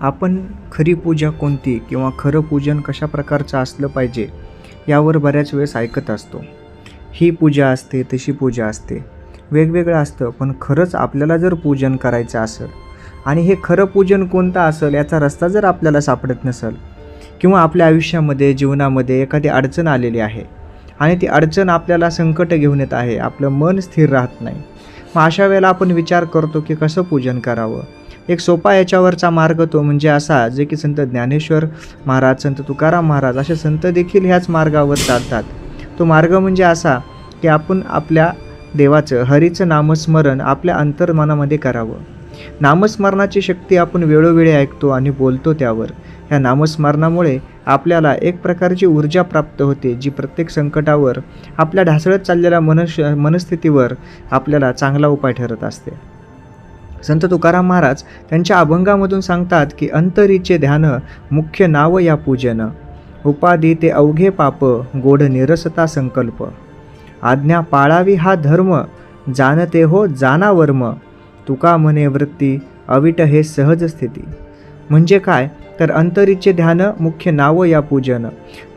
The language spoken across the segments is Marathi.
आपण खरी पूजा कोणती किंवा खरं पूजन कशा प्रकारचं असलं पाहिजे यावर बऱ्याच वेळेस ऐकत असतो. ही पूजा असते तशी पूजा असते. वेगवेगळं असतं पण खरंच आपल्याला जर पूजन करायचं असेल आणि हे खरं पूजन कोणतं असेल याचा रस्ता जर आपल्याला सापडत नसेल किंवा आपल्या आयुष्यामध्ये जीवनामध्ये एखादी अडचण आलेली आहे आणि ती अडचण आपल्याला संकट घेऊन येत आहे आपलं मन स्थिर राहत नाही मग अशा वेळेला आपण विचार करतो की कसं पूजन करावं? एक सोपा याच्यावरचा मार्ग तो म्हणजे असा जे की संत ज्ञानेश्वर महाराज संत तुकाराम महाराज असे संत देखील ह्याच मार्गावर चालतात. तो मार्ग म्हणजे असा की आपण आपल्या देवाचं हरीचं नामस्मरण आपल्या अंतर्मनामध्ये करावं. नामस्मरणाची शक्ती आपण वेळोवेळी ऐकतो आणि बोलतो त्यावर. ह्या नामस्मरणामुळे आपल्याला एक प्रकारची ऊर्जा प्राप्त होते जी प्रत्येक संकटावर आपल्या ढासळत चाललेल्या मनश मनस्थितीवर आपल्याला चांगला उपाय ठरत असते. संत तुकाराम महाराज त्यांच्या अभंगामधून सांगतात की अंतरीचे ध्यान मुख्य नाव या पूजन. उपाधी ते अवघे पाप गोड निरसता संकल्प. आज्ञा पाळावी हा धर्म जाणते हो जानावर्म. तुका म्हणे वृत्ती अविट हे सहज स्थिती. म्हणजे काय? तर अंतरीचे ध्यान मुख्य नावं या पूजन.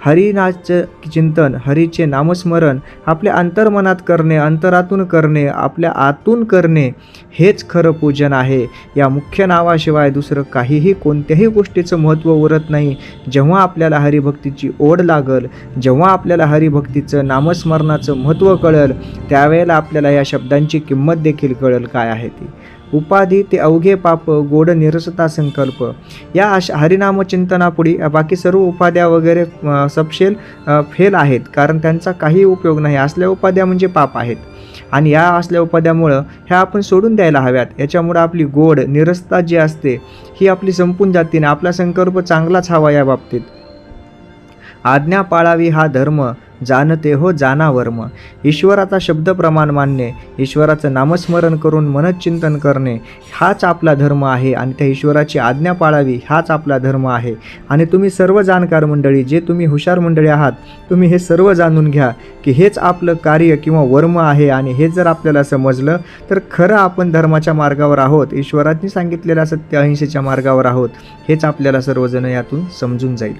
हरिनाचं चिंतन हरीचे नामस्मरण आपल्या अंतर्मनात करणे अंतरातून करणे आपल्या आतून करणे हेच खरं पूजन आहे. या मुख्य नावाशिवाय दुसरं काहीही कोणत्याही गोष्टीचं महत्त्व उरत नाही. जेव्हा आपल्याला हरिभक्तीची ओढ लागल जेव्हा आपल्याला हरिभक्तीचं नामस्मरणाचं महत्त्व कळेल त्यावेळेला आपल्याला या शब्दांची किंमत देखील कळेल काय आहे ती. उपाधी ते अवघे पाप गोड निरसता संकल्प. या अशा हरिनामचिंतनापुढे बाकी सर्व उपाध्या वगैरे सपशेल फेल आहेत. कारण त्यांचा काही उपयोग नाही. असल्या उपाध्या म्हणजे पाप आहेत. आणि या असल्या उपाध्यामुळं ह्या आपण सोडून द्यायला हव्यात. याच्यामुळं आपली गोड निरसता जी असते ही आपली संपून जाते आणि आपला संकल्प चांगलाच हवा या बाबतीत. आज्ञा पाळावी हा धर्म जाणते हो जानावर्म. ईश्वराचा शब्द प्रमाण मानणे ईश्वराचं नामस्मरण करून मनचिंतन करणे हाच आपला धर्म आहे आणि त्या ईश्वराची आज्ञा पाळावी हाच आपला धर्म आहे. आणि तुम्ही सर्व जाणकार मंडळी जे तुम्ही हुशार मंडळी आहात तुम्ही हे सर्व जाणून घ्या की हेच आपलं कार्य किंवा वर्म आहे आणि हे जर आपल्याला समजलं तर खरं आपण धर्माच्या मार्गावर आहोत ईश्वरांनी सांगितलेल्या सत्य अहिंसेच्या मार्गावर आहोत हेच आपल्याला सर्वजण यातून समजून जाईल.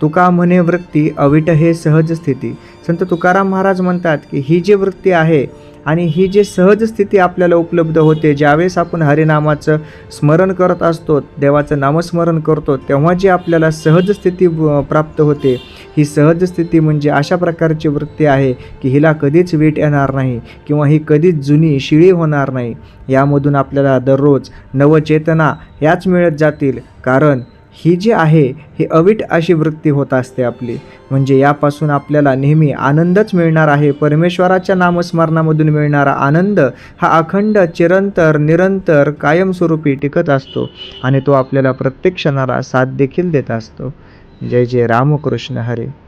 तुका म्हणे वृत्ती अविट हे सहज स्थिती. संत तुकाराम महाराज म्हणतात की ही जी वृत्ती आहे आणि ही जी सहज स्थिती आपल्याला उपलब्ध होते ज्यावेळेस आपण हरिनामाचं स्मरण करत असतो देवाचं नामस्मरण करतो तेव्हा जी आपल्याला सहज स्थिती प्राप्त होते ही सहज स्थिती म्हणजे अशा प्रकारची वृत्ती आहे की हिला कधीच वीट येणार नाही किंवा ही कधीच जुनी शिळी होणार नाही. यामधून आपल्याला दररोज नवचेतना याच मिळत जातील. कारण ही जी आहे ही अवीट अशी वृत्ती होत असते आपली. म्हणजे यापासून आपल्याला नेहमी आनंदच मिळणार आहे. परमेश्वराच्या नामस्मरणामधून मिळणारा आनंद हा अखंड चिरंतर निरंतर कायमस्वरूपी टिकत असतो आणि तो आपल्याला प्रत्येक क्षणाला साथ देखील देत असतो. जय जय रामकृष्ण हरे.